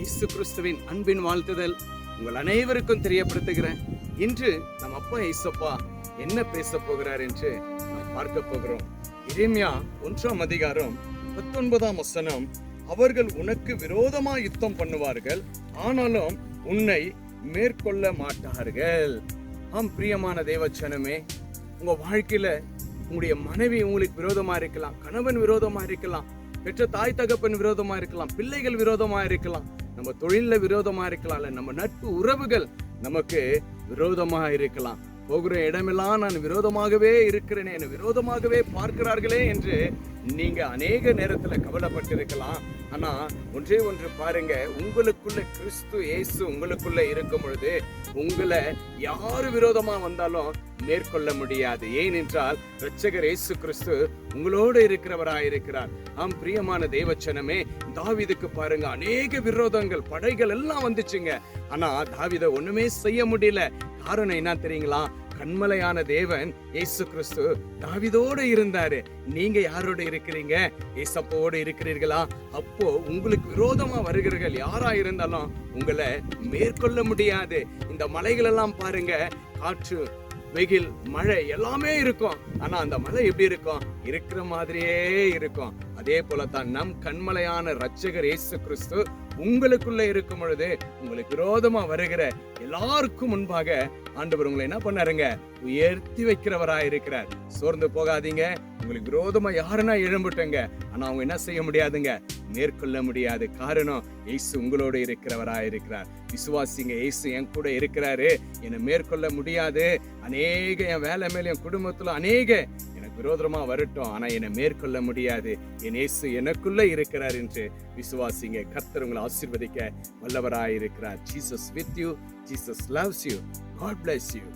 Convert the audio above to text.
இயேசு கிறிஸ்துவின் அன்பின் வாழ்த்துதல் உங்கள் அனைவருக்கும் தெரியப்படுத்துகிறேன். இன்று நம் அப்பா இயேசப்பா என்ன பேச போகிறார் என்று நாம் பார்க்க போகிறோம். இறைமையா ஒன்றாம் அதிகாரம் பத்தொன்பதாம் வசனம் அவர்கள் உனக்கு விரோதமா யுத்தம் பண்ணுவார்கள் ஆனாலும் உன்னை மேற்கொள்ள மாட்டார்கள். ஆம் பிரியமான தேவச்சனமே உங்க வாழ்க்கையில உங்களுடைய மனைவி உங்களுக்கு விரோதமா இருக்கலாம் கணவன் விரோதமா இருக்கலாம் பெற்ற தாய் தகப்பன் விரோதமா இருக்கலாம் பிள்ளைகள் விரோதமா இருக்கலாம் நம்ம தொழிலில் விரோதமா இருக்கலாம் இல்ல நம்ம நட்பு உறவுகள் நமக்கு விரோதமா இருக்கலாம். போகிற இடமெல்லாம் நான் விரோதமாகவே இருக்கிறேனே என்னை விரோதமாகவே பார்க்கிறார்களே என்று நீங்க அநேக நேரத்துல கவலைப்பட்டிருக்கலாம். ஆனா ஒன்றே ஒன்று பாருங்க உங்களுக்குள்ள கிறிஸ்து இயேசு உங்களுக்குள்ள இருக்கும் பொழுது உங்களை யாரு விரோதமா வந்தாலும் மேற்கொள்ள முடியாது. ஏனென்றால் இரட்சகர் இயேசு கிறிஸ்து உங்களோடு இருக்கிறவராய் இருக்கிறார் ஆம் பிரியமான தேவச்சனமே தாவீதுக்கு பாருங்க அநேக விரோதங்கள் படைகள் எல்லாம் வந்துச்சுங்க. ஆனா தாவித ஒண்ணுமே செய்ய முடியல. காரணம் என்ன தெரியுங்களா? கண்மலையான தேவன் இயேசு கிறிஸ்து தாவிதோடு இருந்தாரு. நீங்க யாரோட இருக்கிறீங்க? ஏசப்போடு இருக்கிறீர்களா? அப்போ உங்களுக்கு விரோதமா வருகிறீர்கள். யாரா இருந்தாலும் உங்களை மேற்கொள்ள முடியாது. இந்த மலைகள் எல்லாம் பாருங்க. காற்று வெயில் மழை எல்லாமே இருக்கும். ஆனா அந்த மலை எப்படி இருக்கும்? இருக்கிற மாதிரியே இருக்கும். அதே போல தான் நம் கண்மலையான ரட்சகர் இயேசு கிறிஸ்து உங்களுக்குள்ள இருக்கும் பொழுது உங்களுக்கு விரோதமா வருகிற எல்லாருக்கும் முன்பாக ஆண்டவர் உங்களை என்ன பண்ணாருங்க? உயர்த்தி வைக்கிறவராய் இருக்கிறார். சோர்ந்து போகாதீங்க. உங்களுக்கு விரோதமா யாருன்னா எழும்பட்டுங்க. ஆனா அவங்க என்ன செய்ய முடியாதுங்க? மேற்கொள்ள முடியாது காரணம் இயேசு உங்களோட இருக்கிறவராய் இருக்கிறார். விசுவாசிங்க இயேசு என் கூட இருக்கிறாரு. என்னை மேற்கொள்ள முடியாது. அநேக என் வேலை மேல என் குடும்பத்துல அநேக விரோதமாக வரட்டும் ஆனால் என்னை மேற்கொள்ள முடியாது. என் இயேசு எனக்குள்ளே இருக்கிறார் என்று விசுவாசிங்க. கர்த்தர் உங்களை ஆசீர்வதிக்க வல்லவராக இருக்கிறார் Jesus with you Jesus loves you God bless you